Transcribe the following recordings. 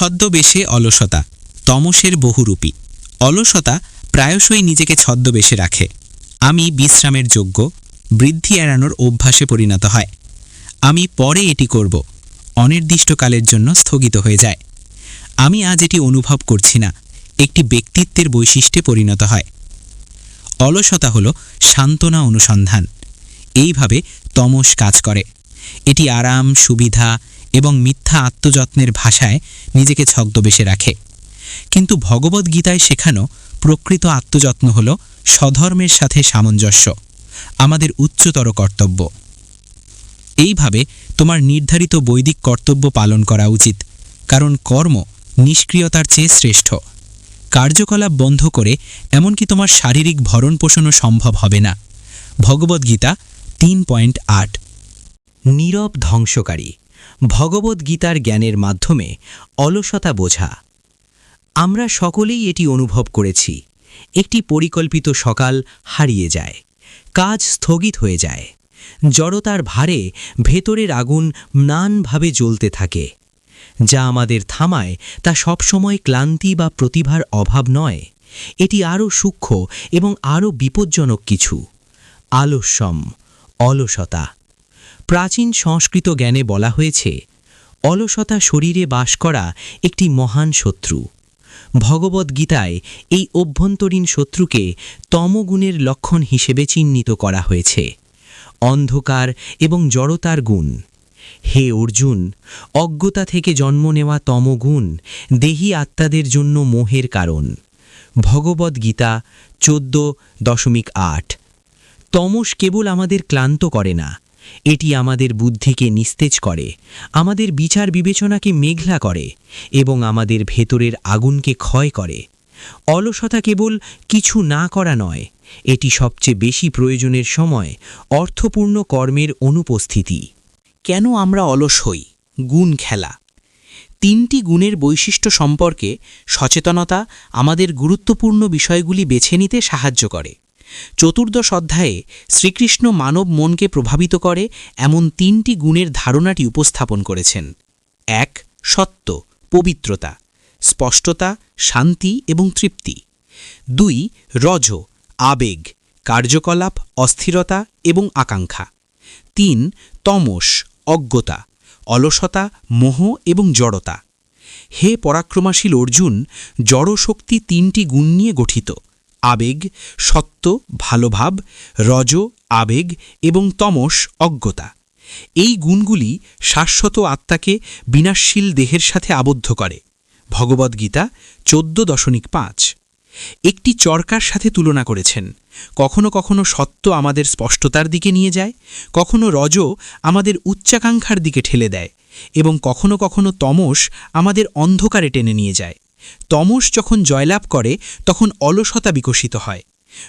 ছদ্মবেশে অলসতা, তমসের বহুরূপী। অলসতা প্রায়শই নিজেকে ছদ্মবেশে রাখে। আমি বিশ্রামের যোগ্য, বৃদ্ধি এড়ানোর অভ্যাসে পরিণত হয়। আমি পরে এটি করব, অনির্দিষ্টকালের জন্য স্থগিত হয়ে যায়। আমি আজ এটি অনুভব করছি না, একটি ব্যক্তিত্বের বৈশিষ্ট্যে পরিণত হয়। অলসতা হল সান্ত্বনা অনুসন্ধান। এইভাবে তমস কাজ করে। এটি আরাম, সুবিধা এবং মিথ্যা আত্মযত্নের ভাষায় নিজেকে ছদ্মবেশে রাখে। কিন্তু ভগবদ্গীতায় শেখানো প্রকৃত আত্মযত্ন হল স্বধর্মের সাথে সামঞ্জস্য, আমাদের উচ্চতর কর্তব্য। এইভাবে তোমার নির্ধারিত বৈদিক কর্তব্য পালন করা উচিত, কারণ কর্ম নিষ্ক্রিয়তার চেয়ে শ্রেষ্ঠ। কার্যকলাপ বন্ধ করে এমনকি তোমার শারীরিক ভরণ পোষণও সম্ভব হবে না। ভগবদ্গীতা তিন পয়েন্ট আট। নীরব ধ্বংসকারী। ভগবদ্গীতার জ্ঞানের মাধ্যমে অলসতা বোঝা। আমরা সকলেই এটি অনুভব করেছি। একটি পরিকল্পিত সকাল হারিয়ে যায়। কাজ স্থগিত হয়ে যায়। জড়তার ভারে ভেতরের আগুন ম্লানভাবে জ্বলতে থাকে। যা আমাদের থামায়, তা সবসময় ক্লান্তি বা প্রতিভার অভাব নয়। এটি আরও সূক্ষ্ম এবং আরও বিপজ্জনক কিছু। আলস্যম, অলসতা। প্রাচীন সংস্কৃত জ্ঞানে বলা হয়েছে, অলসতা শরীরে বাস করা একটি মহান শত্রু। ভগবদ্গীতায় এই অভ্যন্তরীণ শত্রুকে তমগুণের লক্ষণ হিসেবে চিহ্নিত করা হয়েছে। অন্ধকার এবং জড়তার গুণ। হে অর্জুন, অজ্ঞতা থেকে জন্ম নেওয়া তমগুণ দেহি আত্মাদের জন্য মোহের কারণ। ভগবদ্গীতা চোদ্দ দশমিক আট। তমস কেবল আমাদের ক্লান্ত করে না এটি আমাদের বুদ্ধিকে নিস্তেজ করে, আমাদের বিচার বিবেচনাকে মেঘলা করে এবং আমাদের ভেতরের আগুনকে ক্ষয় করে। অলসতা কেবল কিছু না করা নয়, এটি সবচেয়ে বেশি প্রয়োজনের সময়, অর্থপূর্ণ কর্মের অনুপস্থিতি। কেন আমরা অলস হই? গুণ খেলা। তিনটি গুণের বৈশিষ্ট্য সম্পর্কে সচেতনতা আমাদের গুরুত্বপূর্ণ বিষয়গুলি বেছে নিতে সাহায্য করে। চতুর্দশ অধ্যায়ে শ্রীকৃষ্ণ মানব মনকে প্রভাবিত করে এমন তিনটি গুণের ধারণাটি উপস্থাপন করেছেন। এক, সত্য, পবিত্রতা, স্পষ্টতা, শান্তি এবং তৃপ্তি। দুই, রজ, আবেগ, কার্যকলাপ, অস্থিরতা এবং আকাঙ্ক্ষা। তিন, তমস, অজ্ঞতা, অলসতা, মোহ এবং জড়তা। হে পরাক্রমাশীল অর্জুন, জড়শক্তি তিনটি গুণ নিয়ে গঠিত। আবেগ, সত্য, ভালোভাব, রজ, আবেগ এবং তমস অজ্ঞতা। এই গুণগুলি শাশ্বত আত্মাকে বিনাশশীল দেহের সাথে আবদ্ধ করে। ভগবদ্গীতা চোদ্দ দশমিক পাঁচ। একটি চরকার সাথে তুলনা করেছেন। কখনো কখনো সত্য আমাদের স্পষ্টতার দিকে নিয়ে যায়, কখনো রজ আমাদের উচ্চাকাঙ্ক্ষার দিকে ঠেলে দেয় এবং কখনো কখনো তমস আমাদের অন্ধকারে টেনে নিয়ে যায়। তমস যখন জয়লাভ করে, তখন অলসতা বিকশিত হয়।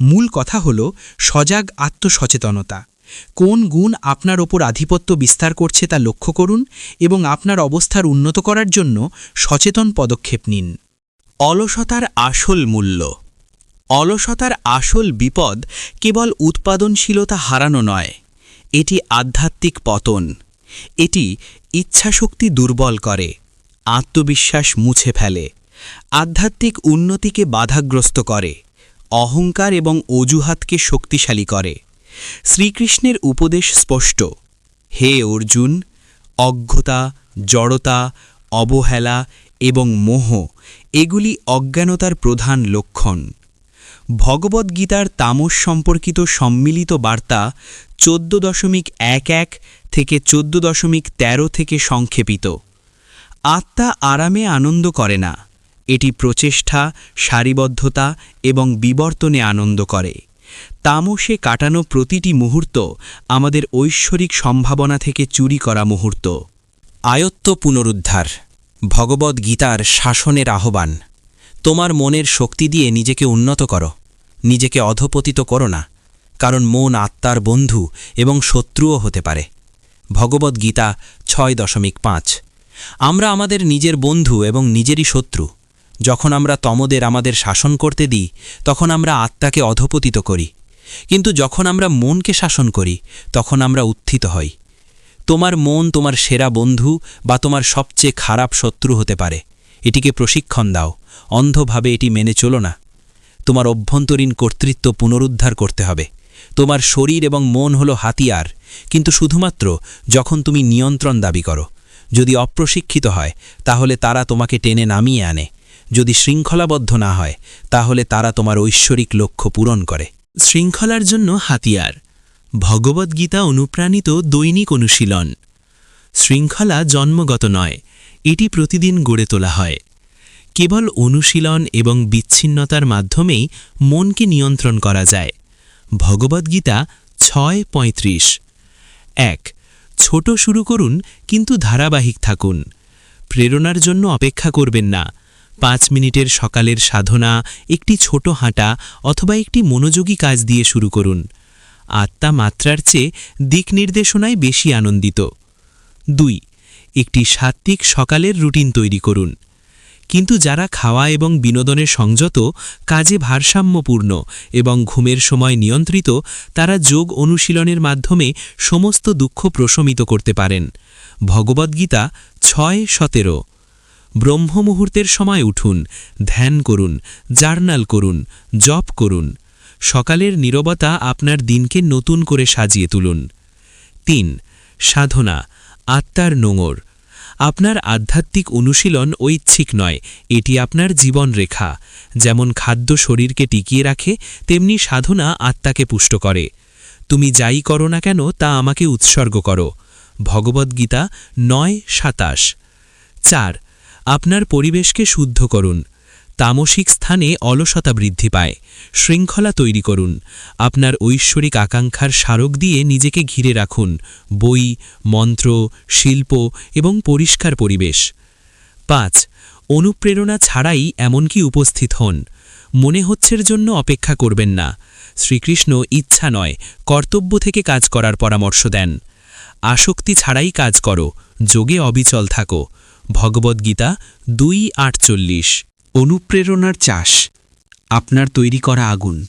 মূল কথা হল, সজাগ আত্মসচেতনতা। কোন গুণ আপনার ওপর আধিপত্য বিস্তার করছে তা লক্ষ্য করুন এবং আপনার অবস্থার উন্নত করার জন্য সচেতন পদক্ষেপ নিন। অলসতার আসল মূল্য। অলসতার আসল বিপদ কেবল উৎপাদনশীলতা হারানো নয়, এটি আধ্যাত্মিক পতন। এটি ইচ্ছাশক্তি দুর্বল করে, আত্মবিশ্বাস মুছে ফেলে। আধ্যাত্মিক উন্নতিকে বাধাগ্রস্ত করে, অহংকার এবং অজুহাতকে শক্তিশালী করে। শ্রীকৃষ্ণের উপদেশ স্পষ্ট, হে অর্জুন, অজ্ঞতা, জড়তা, অবহেলা এবং মোহ, এগুলি অজ্ঞানতার প্রধান লক্ষণ। ভগবদ্গীতার তামস সম্পর্কিত সম্মিলিত বার্তা চোদ্দ দশমিক এক এক থেকে চোদ্দ দশমিক তেরো থেকে সংক্ষেপিত। আত্মা আরামে আনন্দ করে না এটি প্রচেষ্টা, সারিবদ্ধতা এবং বিবর্তনে আনন্দ করে। তামসে কাটানো প্রতিটি মুহূর্ত আমাদের ঐশ্বরিক সম্ভাবনা থেকে চুরি করা মুহূর্ত। আয়ত্ত পুনরুদ্ধার ভগবদ্গীতার শাসনের আহ্বান। তোমার মনের শক্তি দিয়ে নিজেকে উন্নত করো, নিজেকে অধপতিত করো না, কারণ মন আত্মার বন্ধু এবং শত্রুও হতে পারে। ভগবদ্গীতা ছয় দশমিক পাঁচ। আমরা আমাদের নিজের বন্ধু এবং নিজেরই শত্রু। যখন আমরা তমদের আমাদের শাসন করতে দিই, তখন আমরা আত্মাকে অধপতিত করি। কিন্তু যখন আমরা মনকে শাসন করি, তখন আমরা উত্থিত হই। তোমার মন তোমার সেরা বন্ধু বা তোমার সবচেয়ে খারাপ শত্রু হতে পারে। এটিকে প্রশিক্ষণ দাও। অন্ধভাবে এটি মেনে চলো না। তোমার অভ্যন্তরীণ কর্তৃত্ব পুনরুদ্ধার করতে হবে। তোমার শরীর এবং মন হলো হাতিয়ার। কিন্তু শুধুমাত্র যখন তুমি নিয়ন্ত্রণ দাবি করো। যদি অপ্রশিক্ষিত হয়, তাহলে তারা তোমাকে টেনে নামিয়ে আনে। যদি শৃঙ্খলাবদ্ধ না হয়, তাহলে তারা তোমার ঐশ্বরিক লক্ষ্য পূরণ করে। শৃঙ্খলার জন্য হাতিয়ার। ভগবদ্গীতা অনুপ্রাণিত দৈনিক অনুশীলন। শৃঙ্খলা জন্মগত নয়, এটি প্রতিদিন গড়ে তোলা হয়। কেবল অনুশীলন এবং বিচ্ছিন্নতার মাধ্যমেই মনকে নিয়ন্ত্রণ করা যায়। ভগবদ্গীতা ছয় পঁয়ত্রিশ। এক, ছোট শুরু করুন, কিন্তু ধারাবাহিক থাকুন। প্রেরণার জন্য অপেক্ষা করবেন না। পাঁচ মিনিটের সকালের সাধনা, একটি ছোট হাঁটা অথবা একটি মনোযোগী কাজ দিয়ে শুরু করুন। আত্মা মাত্রার চেয়ে দিক নির্দেশনায় বেশি আনন্দিত। দুই, একটি সাত্ত্বিক সকালের রুটিন তৈরি করুন। কিন্তু যারা খাওয়া এবং বিনোদনের সংযত, কাজে ভারসাম্যপূর্ণ এবং ঘুমের সময় নিয়ন্ত্রিত, তারা যোগ অনুশীলনের মাধ্যমে সমস্ত দুঃখ প্রশমিত করতে পারেন। ভগবদ্গীতা ছয় সতেরো। ব্রহ্মমুহূর্তের সময় উঠুন, ধ্যান করুন, জার্নাল করুন, জপ করুন। সকালের নীরবতা আপনার দিনকে নতুন করে সাজিয়ে তুলুন। তিন, সাধনা, আত্মার নোঙর। আপনার আধ্যাত্মিক অনুশীলন ঐচ্ছিক নয়, এটি আপনার জীবন রেখা। যেমন খাদ্য শরীরকে টিকিয়ে রাখে, তেমনি সাধনা আত্মাকে পুষ্ট করে। তুমি যাই করো না কেন, তা আমাকে উৎসর্গ করো। ভগবদ্গীতা নয় সাতাশ। চার আপনার পরিবেশকে শুদ্ধ করুন। তামসিক স্থানে অলসতা বৃদ্ধি পায়। শৃঙ্খলা তৈরি করুন। আপনার ঐশ্বরিক আকাঙ্ক্ষার স্মারক দিয়ে নিজেকে ঘিরে রাখুন। বই, মন্ত্র, শিল্প এবং পরিষ্কার পরিবেশ। পাঁচ, অনুপ্রেরণা ছাড়াই এমনকি উপস্থিত হন। মনে হচ্ছের জন্য অপেক্ষা করবেন না। শ্রীকৃষ্ণ ইচ্ছা নয়, কর্তব্য থেকে কাজ করার পরামর্শ দেন। আসক্তি ছাড়াই কাজ করো। যোগে অবিচল থাকো। ভগবদ্গীতা দুই আটচল্লিশ অনুপ্রেরণার চাষ। আপনার তৈরি করা আগুন।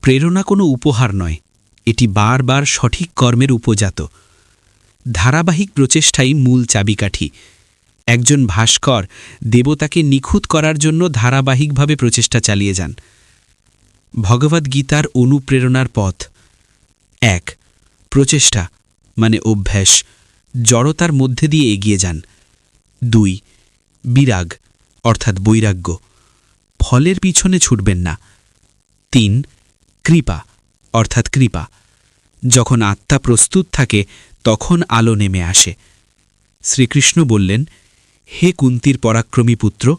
প্রেরণা কোনো উপহার নয়। এটি বারবার সঠিক কর্মের উপজাত। ধারাবাহিক প্রচেষ্টাই মূল চাবিকাঠি। একজন ভাস্কর দেবতাকে নিখুঁত করার জন্য ধারাবাহিকভাবে প্রচেষ্টা চালিয়ে যান। ভগবদ্গীতার অনুপ্রেরণার পথ। এক, প্রচেষ্টা মানে অভ্যাস। জড়তার মধ্যে দিয়ে এগিয়ে যান। দুই, বিরাগ, অর্থাৎ বৈরাগ্য। ফলের পিছনে ছুটবেন না। তিন, কৃপা, অর্থাৎ কৃপা। যখন আত্মা প্রস্তুত থাকে, তখন আলো নেমে আসে। শ্রীকৃষ্ণ বললেন, হে কুন্তির পরাক্রমী পুত্র,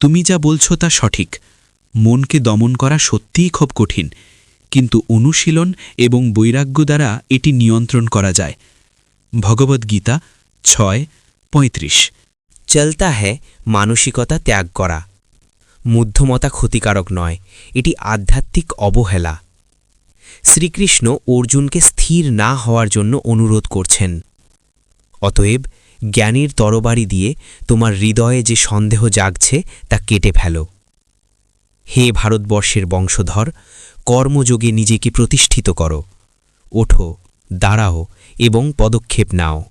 তুমি যা বলছো তা সঠিক। মনকে দমন করা সত্যিই খুব কঠিন। কিন্তু অনুশীলন এবং বৈরাগ্য দ্বারা এটি নিয়ন্ত্রণ করা যায়। ভগবদ্গীতা ছয়, পঁয়ত্রিশ। চলতা হ্যায় মানসিকতা ত্যাগ করা। মধ্যমতা ক্ষতিকারক নয়, এটি আধ্যাত্মিক অবহেলা। শ্রীকৃষ্ণ অর্জুনকে স্থির না হওয়ার জন্য অনুরোধ করছেন। অতএব জ্ঞানীর তরবারি দিয়ে তোমার হৃদয়ে যে সন্দেহ জাগছে তা কেটে ফেলো। হে ভারতবর্ষের বংশধর, কর্মযোগে নিজেকে প্রতিষ্ঠিত করো। ওঠো, দাঁড়াও এবং পদক্ষেপ নাও।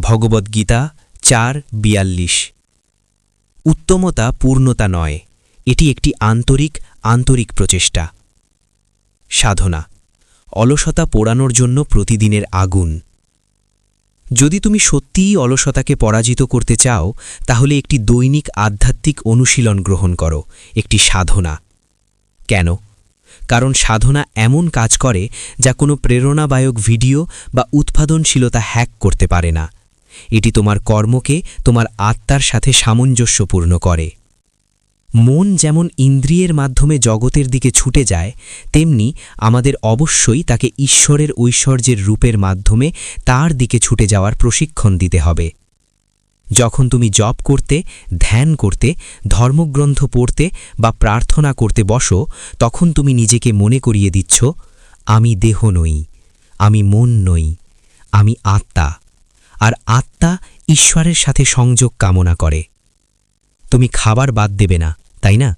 ভগবদ্গীতা চার বিয়াল্লিশ। উত্তমতা পূর্ণতা নয়, এটি একটি আন্তরিক আন্তরিক প্রচেষ্টা। সাধনা, অলসতা পোড়ানোর জন্য প্রতিদিনের আগুন। যদি তুমি সত্যিই অলসতাকে পরাজিত করতে চাও, তাহলে একটি দৈনিক আধ্যাত্মিক অনুশীলন গ্রহণ করো, একটি সাধনা। কেন? কারণ সাধনা এমন কাজ করে যা কোনো প্রেরণাবায়ক ভিডিও বা উৎপাদনশীলতা হ্যাক করতে পারে না। এটি তোমার কর্মকে তোমার আত্মার সাথে সামঞ্জস্যপূর্ণ করে। মন যেমন ইন্দ্রিয়ের মাধ্যমে জগতের দিকে ছুটে যায়, তেমনি আমাদের অবশ্যই তাকে ঈশ্বরের ঐশ্বর্যের রূপের মাধ্যমে তার দিকে ছুটে যাওয়ার প্রশিক্ষণ দিতে হবে। যখন তুমি জপ করতে, ধ্যান করতে, ধর্মগ্রন্থ পড়তে বা প্রার্থনা করতে বসো, তখন তুমি নিজেকে মনে করিয়ে দিচ্ছ, আমি দেহ নই, আমি মন নই, আমি আত্মা। আর আত্মা ঈশ্বরের সাথে সংযোগ কামনা করে। তুমি খাবার বাদ দেবে না, তাই না?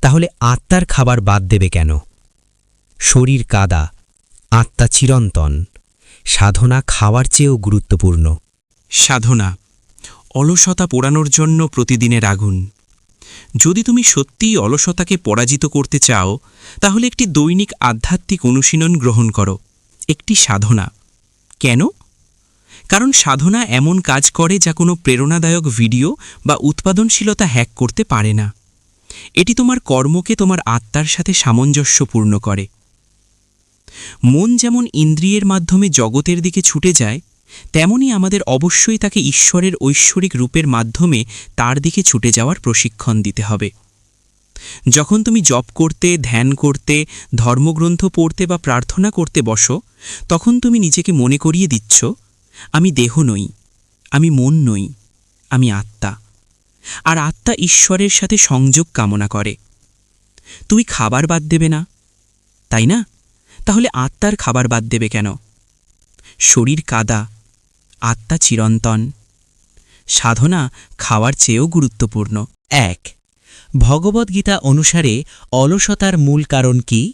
তাহলে আত্মার খাবার বাদ দেবে কেন? শরীর কাদা, আত্মা চিরন্তন। সাধনা খাওয়ার চেয়েও গুরুত্বপূর্ণ। সাধনা, অলসতা পোড়ানোর জন্য প্রতিদিনের আগুন। যদি তুমি সত্যিই অলসতাকে পরাজিত করতে চাও, তাহলে একটি দৈনিক আধ্যাত্মিক অনুশীলন গ্রহণ করো। একটি সাধনা। কেন? কারণ সাধনা এমন কাজ করে যা কোনো প্রেরণাদায়ক ভিডিও বা উৎপাদনশীলতা হ্যাক করতে পারে না। এটি তোমার কর্মকে তোমার আত্মার সাথে সামঞ্জস্যপূর্ণ করে। মন যেমন ইন্দ্রিয়ের মাধ্যমে জগতের দিকে ছুটে যায়, তেমনি আমাদের অবশ্যই তাকে ঈশ্বরের ঐশ্বরিক রূপের মাধ্যমে তার দিকে ছুটে যাওয়ার প্রশিক্ষণ দিতে হবে। যখন তুমি জপ করতে, ধ্যান করতে, ধর্মগ্রন্থ পড়তে বা প্রার্থনা করতে বসো, তখন তুমি নিজেকে মনে করিয়ে দিচ্ছ আমি দেহ নই, আমি মন নই, আমি আত্মা। আর আত্মা ঈশ্বরের সাথে সংযোগ কামনা করে। তুমি খাবার বাদ দেবে না, তাই না? তাহলে আত্মার খাবার বাদ দেবে কেন? শরীর কাদা, আত্মা চিরন্তন। সাধনা খাওয়ার চেয়েও গুরুত্বপূর্ণ। এক ভগবদ্গীতা অনুসারে অলসতার মূল কারণ কি?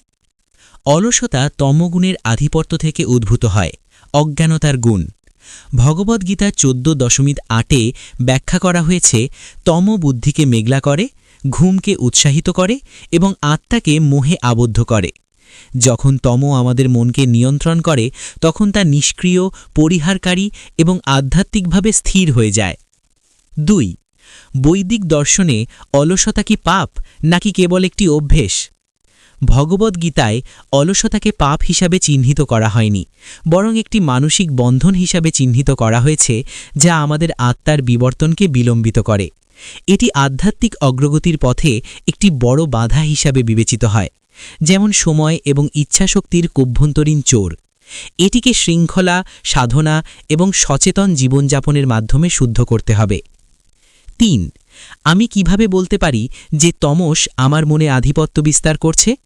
অলসতা তমগুণের আধিপত্য থেকে উদ্ভূত হয়, অজ্ঞানতার গুণ। ভগবদ্গীতা চোদ্দ দশমিক আটে ব্যাখ্যা করা হয়েছে, তম বুদ্ধিকে মেঘলা করে, ঘুমকে উৎসাহিত করে এবং আত্মাকে মোহে আবদ্ধ করে। যখন তম আমাদের মনকে নিয়ন্ত্রণ করে, তখন তা নিষ্ক্রিয়, পরিহারকারী এবং আধ্যাত্মিকভাবে স্থির হয়ে যায়। দুই, বৈদিক দর্শনে অলসতা কি পাপ, নাকি কেবল একটি অভ্যেস? ভগবদ্গীতায় অলসতাকে পাপ হিসাবে চিহ্নিত করা হয়নি, বরং একটি মানসিক বন্ধন হিসাবে চিহ্নিত করা হয়েছে, যা আমাদের আত্মার বিবর্তনকে বিলম্বিত করে। এটি আধ্যাত্মিক অগ্রগতির পথে একটি বড় বাধা হিসাবে বিবেচিত হয়, যেমন সময় এবং ইচ্ছাশক্তির কভ্যন্তরীণ চোর। এটিকে শৃঙ্খলা, সাধনা এবং সচেতন জীবনযাপনের মাধ্যমে শুদ্ধ করতে হবে। তিন, আমি কীভাবে বলতে পারি যে তমস আমার মনে আধিপত্য বিস্তার করছে?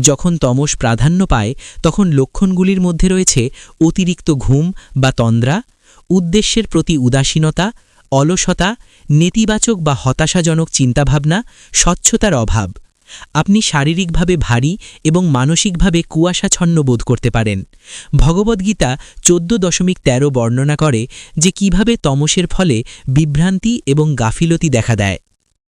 যখন তমস প্রাধান্য পায়, তখন লক্ষণগুলির মধ্যে রয়েছে অতিরিক্ত ঘুম বা তন্দ্রা, উদ্দেশ্যের প্রতি উদাসীনতা, অলসতা, নেতিবাচক বা হতাশাজনক চিন্তাভাবনা, স্বচ্ছতার অভাব। আপনি শারীরিকভাবে ভারী এবং মানসিকভাবে কুয়াশাছন্ন বোধ করতে পারেন। ভগবদ্গীতা চোদ্দ দশমিক তেরো বর্ণনা করে যে কীভাবে তমসের ফলে বিভ্রান্তি এবং গাফিলতি দেখা দেয়।